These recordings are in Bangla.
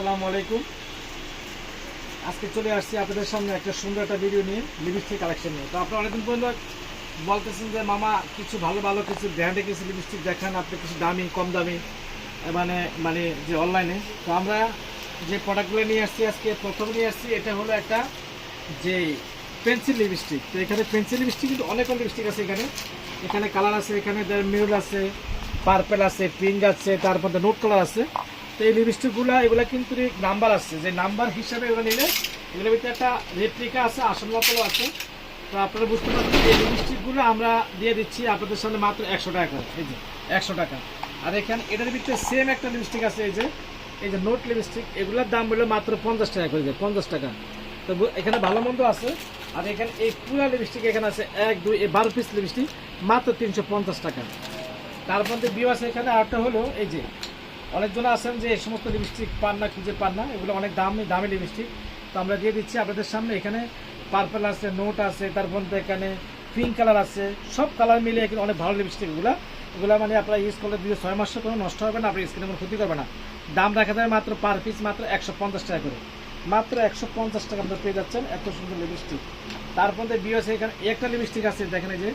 আসসালামু আলাইকুম। আজকে চলে আসছি আপনাদের সামনে একটা সুন্দর একটা ভিডিও নিয়ে লিপস্টিক কালেকশন নিয়ে। তো আপনারা অনেকদিন পর্যন্ত বলতেছেন যে, মামা, কিছু ভালো ভালো কিছু ব্র্যান্ডে কিছু লিপস্টিক দেখান, আপনি কিছু দামি, কম দামি মানে মানে যে অনলাইনে তো আমরা যে প্রোডাক্টগুলো নিয়ে আসছি আজকে, প্রথম নিয়ে আসছি, এটা হলো একটা যে পেন্সিল লিপস্টিক তো এখানে পেন্সিল লিপস্টিক কিন্তু অনেক লিপস্টিক আছে এখানে। এখানে কালার আছে, এখানে মেরুন আছে পার্পেল আছে পিঙ্ক আছে, তারপর নোট কালার আছে। তো এই লিপস্টিকগুলো, এগুলো কিন্তু নাম্বার আছে যে নাম্বার হিসাবে এগুলো নিলে, এগুলোর ভিতরে একটা রেপ্লিকা আছে, আসল আছে। তো আপনারা বুঝতে পারছেন এই লিপস্টিকগুলো আমরা দিয়ে দিচ্ছি আপনাদের সামনে মাত্র একশো টাকা এই যে, একশো টাকা। আর এখানে এটার ভিতরে সেম একটা লিপস্টিক আছে, এই যে এই যে নোট লিপস্টিক, এগুলোর দাম হলো মাত্র পঞ্চাশ টাকা করে যায় পঞ্চাশ টাকা। তো এখানে ভালো মন্দ আছে। আর এখানে এই পুরো লিপস্টিক এখানে আছে, এক, দুই, এই বারো পিস লিপস্টিক, মাত্র তিনশো পঞ্চাশ টাকা। তার মধ্যে বিও আছে এখানে আরেকটা হলো, এই যে অনেকজন আছেন যে এই সমস্ত লিপস্টিক পান না, খুঁজে পান না, এগুলো অনেক দামি দামি লিপস্টিক তো আমরা দিয়ে দিচ্ছি আপনাদের সামনে। এখানে পার্পল আছে নোট আছে তার মধ্যে এখানে পিঙ্ক কালার আছে, সব কালার মিলে এখানে অনেক ভালো লিপস্টিক এগুলো এগুলো মানে আপনারা ইউজ করলে দিয়ে ছয় মাসে কোনো নষ্ট হবে না, আপনার স্কিনে কোনো ক্ষতি করবে না। দাম রাখা যাবে মাত্র পার পিস মাত্র একশো পঞ্চাশ টাকা করে। মাত্র একশো পঞ্চাশ টাকা আপনারা পেয়ে যাচ্ছেন এত সুন্দর লিপস্টিক তারপর মধ্যে বিও আছে, এখানে একটা লিপস্টিক আছে, দেখেন যে,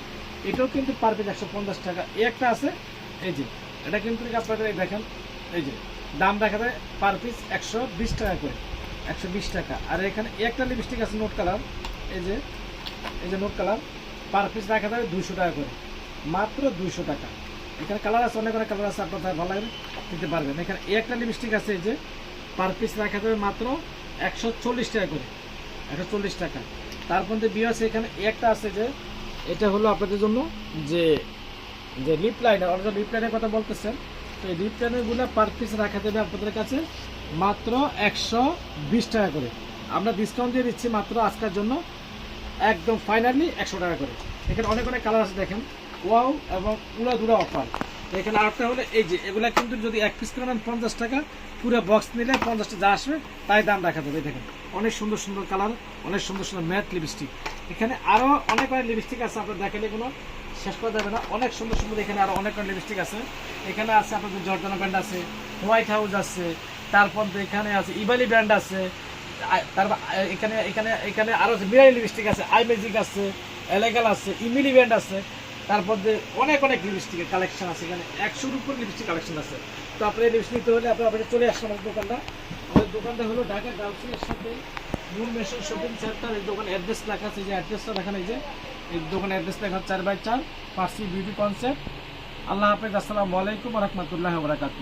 এটাও কিন্তু পার পিস একশো পঞ্চাশ টাকা। একটা আছে, এই যে, এটা কিন্তু আপনাদের দেখেন এই যে, দাম দেখা যায় পার পিস একশো বিশ টাকা করে, একশো বিশ টাকা। আর এখানে একটা লিপস্টিক আছে নোট কালার এই যে এই যে নোট কালার পার পিস রাখা যাবে দুইশো টাকা করে, মাত্র দুইশো টাকা। এখানে কালার আছে, অনেক অনেক কালার আছে, আপনার ভালো লাগবে নিতে পারবেন। এখানে একটা লিপস্টিক আছে, এই যে পার পিস রাখা যাবে মাত্র একশো চল্লিশ টাকা করে, একশো চল্লিশ টাকা। তার মধ্যে বিয়ে আছে, এখানে একটা আছে যে, এটা হলো আপনাদের জন্য যে যে লিপ লাইনার অর্থাৎ লিপ লাইনের কথা বলতেছেন তো এই লাইনারগুলো পার পিস রাখা দেবে আপনাদের কাছে মাত্র একশো বিশ টাকা করে। আমরা ডিসকাউন্ট দিয়ে দিচ্ছি মাত্র আজকের জন্য একদম ফাইনালি একশো টাকা করে। এখানে অনেক অনেক কালার আছে দেখেন। ওয়াও এবং উড়া দুরা অফার এখানে আরেকটা হলো এই যে, এগুলা কিন্তু যদি এক পিস করে নেন পঞ্চাশ টাকা, পুরো বক্স নিলে পঞ্চাশটা যা আসবে তাই দাম রাখা যাবে। দেখেন, অনেক সুন্দর সুন্দর কালার অনেক সুন্দর সুন্দর ম্যাট লিপস্টিক এখানে আরও অনেক অনেক লিপস্টিক আছে আপনার দেখালে কোনো শেষ করা যাবে না। অনেক সুন্দর সুন্দর এখানে আরও অনেক লিপস্টিক আছে। এখানে আছে আপনাদের জর্দানা ব্র্যান্ড আছে, হোয়াইট হাউস আছে, তারপর এখানে আছে ইবালি ব্র্যান্ড আছে তারপর এখানে এখানে এখানে আরও আছে বিরাই লিপস্টিক আছে, আই ম্যাজিক আছে, এলেগাল আছে, ইমিলি ব্র্যান্ড আছে, তারপর অনেক অনেক লিপস্টিকের কালেকশন আছে এখানে। একশোর উপর লিপস্টিক কালেকশন আছে। তো আপনি লিপস্টিক নিতে হলে আপনার আপনাকে চলে আসবেন আমাদের দোকানটা। আমাদের দোকানটা হলো ঢাকা গার্লসের সাথে নূর মেশন শপিং সেন্টার। এই দোকান অ্যাড্রেস লেখা আছে, যে অ্যাড্রেসটা দেখান এই যে। এই দোকানের অ্যাড্রেস লেখা চার বাই চার, পার্সি বিউটি কনসেপ্ট। আল্লাহ হাফেজ, আসসালামু আলাইকুম রহমতুল্লাহ বরাকাতু